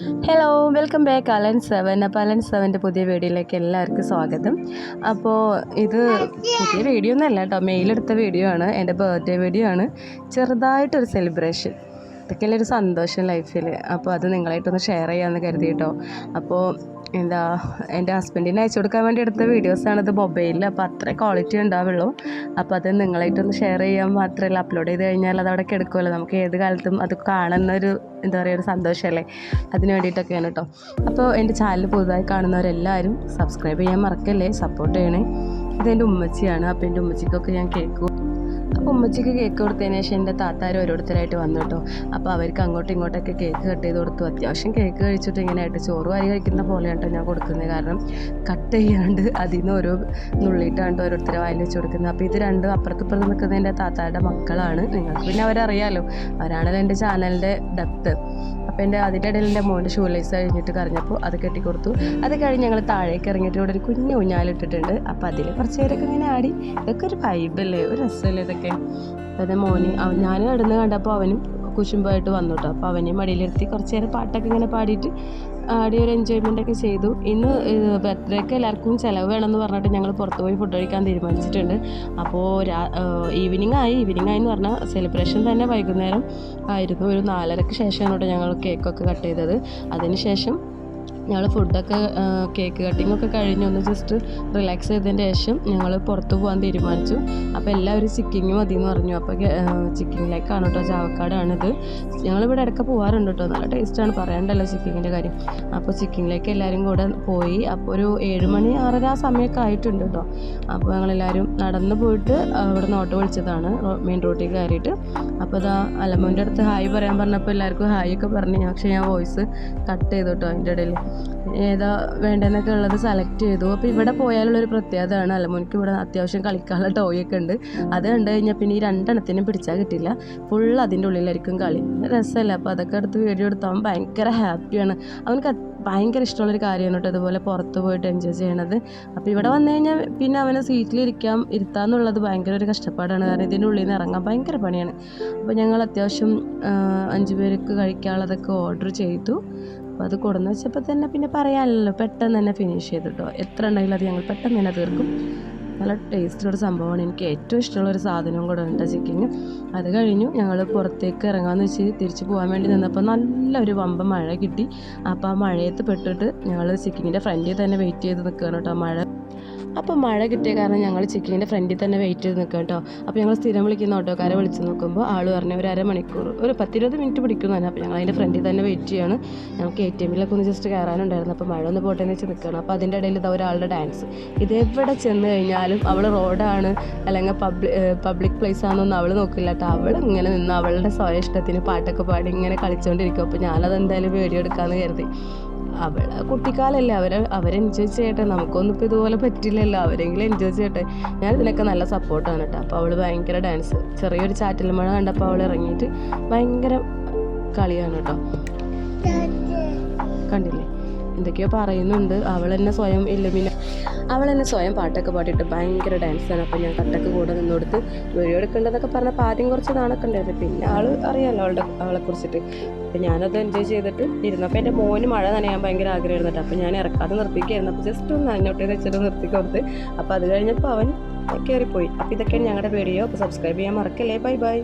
Hello welcome back Alan seven അപ്പോൾ Alan സെവന്റെ പുതിയ വീഡിയോയിലേക്ക് എല്ലാവർക്കും സ്വാഗതം. അപ്പോൾ ഇത് പുതിയ വീഡിയോ ഒന്നല്ല കേട്ടോ. മെയിലെടുത്ത വീഡിയോ ആണ്. എന്റെ ബർത്ത്ഡേ വീഡിയോ ആണ്. ചെറുതായിട്ടൊരു സെലിബ്രേഷൻ ഇതൊക്കെയല്ലേ ഒരു സന്തോഷം ലൈഫിൽ. അപ്പോൾ അത് നിങ്ങളായിട്ടൊന്ന് ഷെയർ ചെയ്യാമെന്ന് കരുതി കേട്ടോ. അപ്പോൾ എന്താ എന്റെ ഹസ്ബൻഡിന് അയച്ചു കൊടുക്കാൻ വേണ്ടി എടുത്ത വീഡിയോസാണിത് മൊബൈലിൽ. അപ്പോൾ അത്ര ക്വാളിറ്റി ഉണ്ടാവുള്ളൂ. അപ്പോൾ അത് നിങ്ങളായിട്ടൊന്ന് ഷെയർ ചെയ്യാൻ മാത്രമല്ല അപ്ലോഡ് ചെയ്ത് കഴിഞ്ഞാൽ അത് അവിടെ കിടക്കുമല്ലോ. നമുക്ക് ഏത് കാലത്തും അത് കാണുന്ന ഒരു എന്താ പറയുക ഒരു സന്തോഷമല്ലേ? അതിന് വേണ്ടിയിട്ടൊക്കെയാണ് കേട്ടോ. അപ്പോൾ എന്റെ ചാനൽ പുതുതായി കാണുന്നവരെല്ലാവരും സബ്സ്ക്രൈബ് ചെയ്യാൻ മറക്കല്ലേ? സപ്പോർട്ട് ചെയ്യണേ. ഇതെന്റെ ഉമ്മച്ചിയാണ്. അപ്പോൾ എന്റെ ഉമ്മച്ചിക്കൊക്കെ ഞാൻ കേക്ക്. അപ്പോൾ ഉമ്മച്ചിക്ക് കേക്ക് കൊടുത്തതിന് ശേഷം എന്റെ താത്താർ ഓരോരുത്തരായിട്ട് വന്നു കേട്ടോ. അപ്പോൾ അവർക്ക് അങ്ങോട്ടും ഇങ്ങോട്ടൊക്കെ കേക്ക് കട്ട് ചെയ്ത് കൊടുത്തു. അത്യാവശ്യം കേക്ക് കഴിച്ചിട്ട് ഇങ്ങനെ ആയിട്ട് ചോറ് വാരി കഴിക്കുന്ന പോലെയാണ് കേട്ടോ ഞാൻ കൊടുക്കുന്നത് കാരണം കട്ട് ചെയ്യാണ്ട് അതിൽ നിന്ന് ഓരോ നുള്ളിയിട്ടാണ്ട് ഓരോരുത്തരെ വായിൽ വെച്ച് കൊടുക്കുന്നത് അപ്പോൾ ഇത് രണ്ടും അപ്പുറത്തിപ്പുറത്ത് നിൽക്കുന്ന എന്റെ താത്താരുടെ മക്കളാണ്. നിങ്ങൾക്ക് പിന്നെ അവരറിയാലോ. അവരാണല്ലോ എന്റെ ചാനലിന്റെ ഡെപ്ത്. അപ്പോൾ എന്റെ അതിന്റെ ഇടയിൽ എന്റെ മോന്റെ ഷൂ ലൈസ് കഴിഞ്ഞിട്ട് കറിഞ്ഞപ്പോൾ അത് കെട്ടിക്കൊടുത്തു. അത് കഴിഞ്ഞ് ഞങ്ങൾ താഴേക്ക് ഇറങ്ങിയിട്ട് ഇവിടെ ഒരു കുഞ്ഞു ഊഞ്ഞാലിട്ടിട്ടുണ്ട്. അപ്പോൾ അതിൽ പേരൊക്കെ ഇങ്ങനെ ആടി. ഇതൊക്കെ ഒരു വൈബല്ലേ ഒരു രസമല്ലേ ഇതൊക്കെ? അതായത് മോന് അവൻ ഞാൻ നടന്ന് കണ്ടപ്പോൾ അവനും കുശുമ്പായിട്ട് വന്നു കേട്ടോ. അപ്പോൾ അവനെയും മടിയിലിരുത്തി കുറച്ച് നേരം പാട്ടൊക്കെ ഇങ്ങനെ പാടിയിട്ട് ആടി ഒരു എൻജോയ്മെന്റ് ഒക്കെ ചെയ്തു. ഇന്ന് ബർത്ത്ഡേക്ക് എല്ലാവർക്കും ചിലവ് വേണമെന്ന് പറഞ്ഞിട്ട് ഞങ്ങൾ പുറത്ത് പോയി ഫുഡ് കഴിക്കാൻ തീരുമാനിച്ചിട്ടുണ്ട്. അപ്പോൾ രാ ഈവനിങ് ആയി. ഈവനിങ് ആയി എന്ന് പറഞ്ഞാൽ സെലിബ്രേഷൻ തന്നെ വൈകുന്നേരം ആയിരുന്നു. ഒരു നാലരക്ക് ശേഷമാണ് കേട്ടോ ഞങ്ങൾ കേക്കൊക്കെ കട്ട് ചെയ്തത്. അതിന് ശേഷം ഞങ്ങൾ ഫുഡൊക്കെ കേക്ക് കട്ടിംഗ് ഒക്കെ കഴിഞ്ഞ് ഒന്ന് ജസ്റ്റ് റിലാക്സ് ചെയ്തതിന് ശേഷം ഞങ്ങൾ പുറത്ത് പോകാൻ തീരുമാനിച്ചു. അപ്പോൾ എല്ലാവരും ചിക്കിങ് മതി എന്ന് പറഞ്ഞു അപ്പോൾ ചിക്കിങ്ങിലേക്കാണ് കേട്ടോ ചാവക്കാടാണിത്. ഞങ്ങളിവിടെ ഇടയ്ക്ക് പോകാറുണ്ട് കേട്ടോ. നല്ല ടേസ്റ്റാണ് പറയണ്ടല്ലോ ചിക്കിങ്ങിന്റെ കാര്യം. അപ്പോൾ ചിക്കിങ്ങിലേക്ക് എല്ലാവരും കൂടെ പോയി. അപ്പോൾ ഒരു ഏഴ് മണി ആറര ആ സമയമൊക്കെ ആയിട്ടുണ്ട് കേട്ടോ. അപ്പോൾ ഞങ്ങളെല്ലാവരും നടന്ന് പോയിട്ട് അവിടെ നിന്ന് ഓട്ടോ വിളിച്ചതാണ്. മെയിൻ റോഡിൽ കയറിയിട്ട്. അപ്പോൾ ഇതാ അലമോന്റെ അടുത്ത് ഹായ് പറയാൻ പറഞ്ഞപ്പോൾ എല്ലാവർക്കും ഹായ് ഒക്കെ പറഞ്ഞു പക്ഷേ ഞാൻ വോയിസ് കട്ട് ചെയ്തു കേട്ടോ അതിന്റെ ഇടയിൽ ഏതാ വേണ്ടതെന്നൊക്കെ ഉള്ളത് സെലക്ട് ചെയ്തു. അപ്പോൾ ഇവിടെ പോയാലുള്ളൊരു പ്രത്യേകതയാണ് അലമോനിക്ക് ഇവിടെ അത്യാവശ്യം കളിക്കാനുള്ള ടോയ് ഒക്കെ ഉണ്ട്. അത് കണ്ടു കഴിഞ്ഞാൽ പിന്നെ ഈ രണ്ടെണ്ണത്തിനും പിടിച്ചാൽ കിട്ടില്ല. ഫുൾ അതിന്റെ ഉള്ളിലായിരിക്കും കളി. രസമല്ല? അപ്പോൾ അതൊക്കെ എടുത്ത് വീഡിയോ എടുത്ത് അവൻ ഭയങ്കര ഹാപ്പിയാണ് അവനക്ക് ഭയങ്കര ഇഷ്ടമുള്ളൊരു കാര്യമാണ് കേട്ടോ അതുപോലെ പുറത്ത് പോയിട്ട് എൻജോയ് ചെയ്യണത്. അപ്പോൾ ഇവിടെ വന്നു കഴിഞ്ഞാൽ പിന്നെ അവനെ സീറ്റിലിരിക്കാം ഇരുത്താന്നുള്ളത് ഭയങ്കര ഒരു കഷ്ടപ്പാടാണ്. കാരണം ഇതിന്റെ ഉള്ളിൽ നിന്ന് ഇറങ്ങാൻ ഭയങ്കര പണിയാണ്. അപ്പോൾ ഞങ്ങൾ അത്യാവശ്യം അഞ്ച് പേർക്ക് കഴിക്കാനുള്ളതൊക്കെ ഓർഡർ ചെയ്തു. അപ്പോൾ അത് കൊടുന്ന് വെച്ചപ്പോൾ തന്നെ പിന്നെ പറയാനല്ലോ പെട്ടെന്ന് തന്നെ ഫിനിഷ് ചെയ്തിട്ടോ. എത്ര ഉണ്ടെങ്കിലും അത് ഞങ്ങൾ പെട്ടെന്ന് തന്നെ തീർക്കും. നല്ല ടേസ്റ്റുള്ള സംഭവമാണ്. എനിക്ക് ഏറ്റവും ഇഷ്ടമുള്ള ഒരു സാധനവും കൂടെ ഉണ്ട് ചിക്കന്. അത് കഴിഞ്ഞു ഞങ്ങൾ പുറത്തേക്ക് ഇറങ്ങാമെന്ന് വെച്ച് തിരിച്ചു പോകാൻ വേണ്ടി നിന്നപ്പോൾ നല്ലൊരു വമ്പ മഴ കിട്ടി. അപ്പോൾ ആ മഴയത്ത് പെട്ടിട്ട് ഞങ്ങൾ ചിക്കനിന്റെ ഫ്രണ്ടിൽ തന്നെ വെയിറ്റ് ചെയ്ത് നിൽക്കുകയാണ് കേട്ടോ മഴ അപ്പോൾ മഴ കിട്ടിയ കാരണം ഞങ്ങൾ ചിക്കിന്റെ ഫ്രണ്ടിൽ തന്നെ വെയിറ്റ് ചെയ്ത് നിൽക്കുക കേട്ടോ അപ്പോൾ ഞങ്ങൾ സ്ഥിരം വിളിക്കുന്ന ഓട്ടോക്കാരെ വിളിച്ച് നോക്കുമ്പോൾ ആൾ പറഞ്ഞു ഒരു അരമണിക്കൂർ ഒരു പത്തിരുപത് മിനിറ്റ് പിടിക്കുന്നു തന്നെ അപ്പോൾ ഞങ്ങൾ അതിന്റെ ഫ്രണ്ടിൽ തന്നെ വെയിറ്റ് ചെയ്യാണ്. ഞങ്ങൾക്ക് എ ടി എമ്മിലൊക്കെ ഒന്ന് ജസ്റ്റ് കയറാനുണ്ടായിരുന്നു അപ്പോൾ മഴ ഒന്ന് പോട്ടെ എന്ന് വെച്ച് നിൽക്കണം അപ്പോൾ അതിന്റെ ഇടയിൽ ഇതാ ഒരാളുടെ ഡാൻസ് ഇതെവിടെ ചെന്ന് കഴിഞ്ഞാലും അവൾ റോഡാണ് അല്ലെങ്കിൽ പബ്ലിക് പബ്ലിക് പ്ലേസ് ആണെന്നൊന്നും അവൾ നോക്കില്ല കേട്ടോ അവൾ ഇങ്ങനെ നിന്ന് അവളുടെ സ്വയ ഇഷ്ടത്തിന് പാട്ടൊക്കെ പാടി ഇങ്ങനെ കളിച്ചുകൊണ്ടിരിക്കും അപ്പോൾ ഞാനത് എന്തായാലും വീഡിയോ എടുക്കാമെന്ന് കരുതി. അവൾ കുട്ടിക്കാലല്ലേ അവർ അവർ എൻജോയ് ചെയ്യട്ടെ. നമുക്കൊന്നും ഇപ്പോൾ ഇതുപോലെ പറ്റില്ലല്ലോ. അവരെങ്കിലും എൻജോയ് ചെയ്യട്ടെ. ഞാൻ ഇതിനൊക്കെ നല്ല സപ്പോർട്ടാണ് കേട്ടോ അപ്പോൾ അവൾ ഭയങ്കര ഡാൻസ് ചെറിയൊരു ചാറ്റൽ മഴ കണ്ടപ്പോൾ അവൾ ഇറങ്ങിയിട്ട് ഭയങ്കര കളിയാണ് കേട്ടോ കണ്ടില്ലേ? എന്തൊക്കെയോ പറയുന്നുണ്ട്. അവൾ തന്നെ സ്വയം ഇല്ലുമിന അവൾ തന്നെ സ്വയം പാട്ടൊക്കെ പാടിയിട്ട് ഭയങ്കര ഡാൻസാണ് അപ്പോൾ ഞാൻ കട്ടക്ക് കൂടെ നിന്നോടുത്ത് വീഡിയോ എടുക്കേണ്ടതൊക്കെ പറഞ്ഞപ്പോൾ ആദ്യം കുറച്ച് നാണൊക്കെ ഉണ്ടായിരുന്നു. പിന്നെ ആൾ അറിയാമല്ലോ അവളുടെ അവളെ കുറിച്ചിട്ട്. അപ്പോൾ ഞാനത് എൻജോയ് ചെയ്തിട്ട് ഇരുന്നപ്പോൾ എന്റെ മോന് മഴ നനയാൻ ഭയങ്കര ആഗ്രഹമായിരുന്നു അപ്പം അപ്പോൾ ഞാൻ ഇറക്കാതെ നിർത്തിക്കായിരുന്നു അപ്പോൾ ജസ്റ്റ് ഒന്ന് നനഞ്ഞോട്ടെ എന്ന് വെച്ചിട്ട് നിർത്തി കൊടുത്ത്. അപ്പോൾ അത് കഴിഞ്ഞപ്പോൾ അവൻ കയറിപ്പോയി. അപ്പോൾ ഇതൊക്കെയാണ് ഞങ്ങളുടെ വീഡിയോ അപ്പോൾ സബ്സ്ക്രൈബ് ചെയ്യാൻ മറക്കല്ലേ. Bye bye